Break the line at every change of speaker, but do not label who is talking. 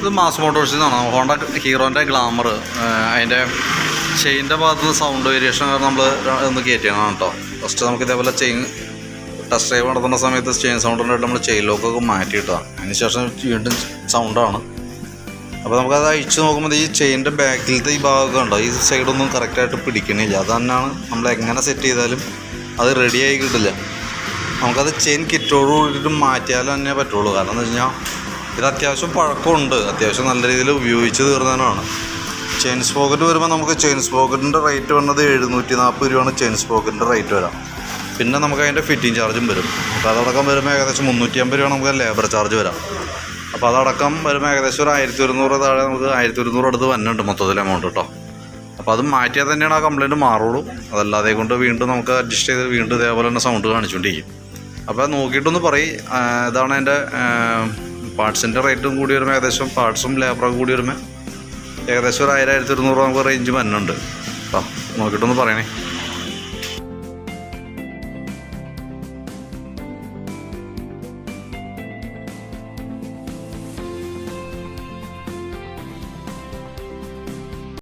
ഇത് മാസ് മോട്ടോഴ്സിൽ നിന്നാണ് Honda ഹീറോന്റെ glamour അതിന്റെ ചെയിന്റെ ഭാഗത്ത് നിന്ന് സൗണ്ട് വേരിയേഷൻ കാരണം നമ്മൾ ഒന്ന് കയറ്റിയാണ് കേട്ടോ. ഫസ്റ്റ് നമുക്ക് ഇതേപോലെ ചെയിൻ ടെസ്റ്റ് ഡ്രൈവ് നടത്തുന്ന സമയത്ത് ചെയിൻ സൗണ്ടിനായിട്ട് നമ്മൾ ചെയിൻ ലോക്കൊക്കെ മാറ്റിയിട്ടാണ് അതിന് ശേഷം വീണ്ടും സൗണ്ടാണ് അപ്പോൾ നമുക്കത് അഴിച്ച് നോക്കുമ്പോൾ ഈ ചെയിന്റെ ബാക്കിലത്തെ ഈ ഭാഗമൊക്കെ ഉണ്ടോ ഈ സൈഡൊന്നും കറക്റ്റായിട്ട് പിടിക്കണില്ല. അത് തന്നെയാണ് നമ്മൾ എങ്ങനെ സെറ്റ് ചെയ്താലും അത് റെഡിയായി കിട്ടില്ല. നമുക്കത് ചെയിൻ കിറ്റോട് കൂടിയിട്ട് മാറ്റിയാലും തന്നെ പറ്റുള്ളൂ. കാരണം എന്ന് വെച്ച് കഴിഞ്ഞാൽ ഇത് അത്യാവശ്യം പഴക്കമുണ്ട്. അത്യാവശ്യം നല്ല രീതിയിൽ ഉപയോഗിച്ച് തീർന്നതാണ്. ചെയിൻസ് സ്പോക്കറ്റ് വരുമ്പോൾ നമുക്ക് ചെയിൻസ് സ്പോക്കറ്റിന്റെ റേറ്റ് വന്നത് എഴുന്നൂറ്റി നാൽപ്പത് രൂപയാണ് ചെയിൻസ് സ്പോക്കറ്റിന്റെ റേറ്റ് വരാം. പിന്നെ നമുക്ക് അതിന്റെ ഫിറ്റിംഗ് ചാർജും വരും. അപ്പോൾ അതടക്കം വരുമ്പോൾ ഏകദേശം മുന്നൂറ്റി അമ്പത് രൂപ നമുക്ക് ലേബർ ചാർജ് വരാം. അപ്പോൾ അതടക്കം വരുമ്പോൾ ഏകദേശം ഒരു ആയിരത്തി ഒരുന്നൂറ് താഴെ നമുക്ക് ആയിരത്തി ഒരുന്നൂറ് അടുത്ത് വന്നിട്ടുണ്ട് മൊത്തത്തിൽ എമൗണ്ട് കേട്ടോ അപ്പോൾ അത് മാറ്റിയാൽ തന്നെയാണ് ആ കംപ്ലയിന്റ് മാറുള്ളൂ. അതല്ലാതെ കൊണ്ട് വീണ്ടും നമുക്ക് അഡ്ജസ്റ്റ് ചെയ്ത് വീണ്ടും ഇതേപോലെ തന്നെ സൗണ്ട് കാണിച്ചുകൊണ്ടിരിക്കും അപ്പോൾ നോക്കിയിട്ടൊന്ന് പറയും ഇതാണ് എന്റെ പാർട്സിന്റെ റേറ്റും കൂടി വരുമ്പോൾ ഏകദേശം പാർട്സും ലേബറും കൂടി വരുമ്പോൾ ഏകദേശം ഒരു ആയിരം ആയിരത്തി ഇരുന്നൂറ് നമുക്ക് റേഞ്ച് വരുന്നുണ്ട് അപ്പം നോക്കിയിട്ടൊന്ന് പറയണേ.